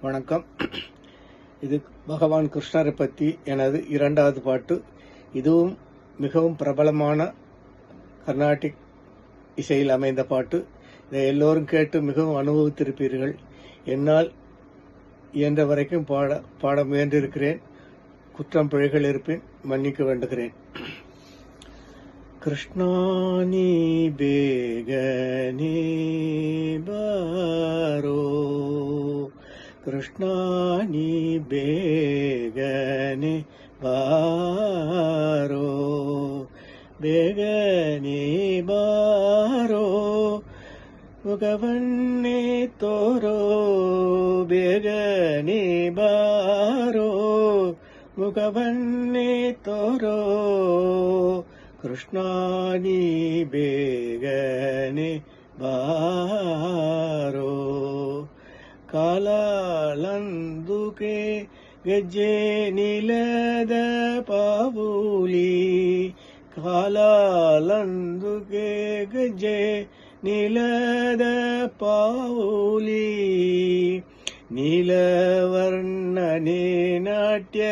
வணக்கம். இது பகவான் கிருஷ்ணரை பற்றி எனது இரண்டாவது பாட்டு. இதுவும் மிகவும் பிரபலமான கர்நாடிக் இசையில் அமைந்த பாட்டு. இதை எல்லோரும் கேட்டு மிகவும் அனுபவித்திருப்பீர்கள். என்னால் இயன்ற வரைக்கும் பாட பாட முயன்றிருக்கிறேன். குற்றம் பிழைகள் இருப்பேன் மன்னிக்க வேண்டுகிறேன். கிருஷ்ணா நீ பேக நீ பாரோ ಕೃಷ್ಣಾನಿ ಬೇಗನೆ ಬಾರೋ ಬೇಗನೆ ಬಾರೋ ಮುಖವನ್ನೇ ತೋರೋ ಬೇಗನೆ ಬಾರೋ ಮುಖವನ್ನೇ ತೋರೋ ಕೃಷ್ಣಾನಿ ಬೇಗನೆ ಬಾರೋ ಕಾಲಾಲಂದುಕೆ ಗೆಜ್ಜೆ ನಿಲದ ಪಾವುಲಿ. ಕಾಲಂದುಕೆ ಗೆಜ್ಜೆ ನಿಲದ ಪಾವುಲಿ. ನೀಲವರ್ಣನೆ ನಾಟ್ಯ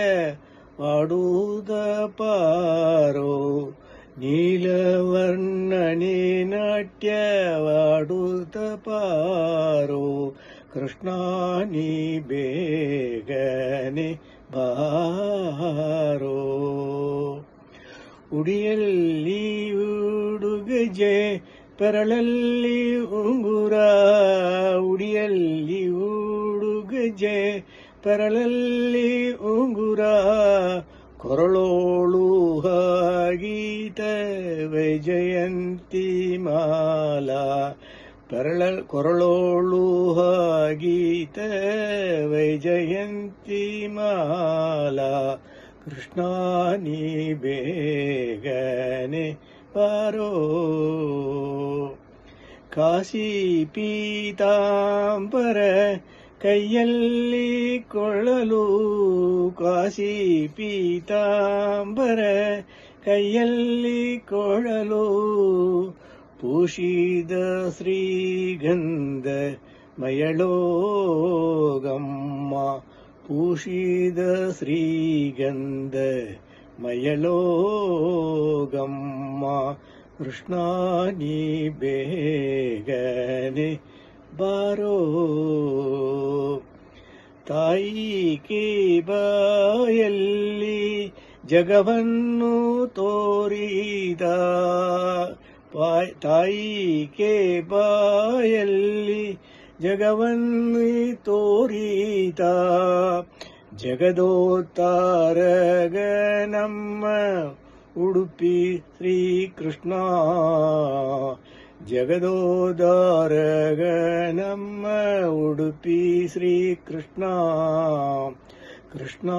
ಆಡುವುದ ಪಾರೋ. ನೀಲವರ್ಣನೆ ನಾಟ್ಯವಾಡುತ್ತ ಪಾರೋ. ಕೃಷ್ಣಾನಿ ಬೇಗನೆ ಬಾರೋ. ಉಡಿಯಲ್ಲಿ ಉಡುಗಜೆ ಪೆರಳಲ್ಲಿ ಉಂಗುರ. ಉಡಿಯಲ್ಲಿ ಉಡುಗಜೆ ಪೆರಳಲ್ಲಿ ಉಂಗುರ. ಕೊರಳೋಳು ಹಾಗೀತ ವಿಜಯಂತಿ ಮಾಲಾ. ಪೆರಳ ಕೊರಳೋಳು ಹಾಗೀತ ವೈಜಯಂತಿ ಮಾಲಾ ಕೃಷ್ಣಾನಿ ಬೇಗನೆ ಪಾರೋ. ಕಾಶಿ ಪೀತಾಂಬರ ಕೈಯಲ್ಲಿ ಕೊಳ್ಳಲು, ಕಾಶಿ ಪೀತಾಂಬರ ಕೈಯಲ್ಲಿ ಕೊಳ್ಳಲು ಪೂಷಿದ ಶ್ರೀಗಂಧ ಮಯಳೋಗಮ್ಮ ಪೂಷೀದ ಶ್ರೀಗಂಧ ಮಯಳೋಗಮ್ಮ ಕೃಷ್ಣಾನಿ ಬೇಗನೆ ಬಾರೋ. ತಾಯಿ ಬಾಯಲ್ಲಿ ಜಗವನ್ನು ತೋರಿದ. ತಾಯಿ ಬಾಯಲ್ಲಿ ಜಗವನ್ನು ತೋರಿತ. ಜಗದೋತ್ತಾರಗ ನಮ್ಮ ಉಡುಪಿ ಶ್ರೀಕೃಷ್ಣ. ಜಗದೋದಾರಗ ನಮ್ಮ ಉಡುಪಿ ಶ್ರೀಕೃಷ್ಣ. ಕೃಷ್ಣ,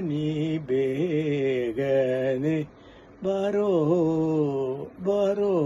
ನೀ ಬೇಗನೆ ಬಾರೋ, ಬರೋ.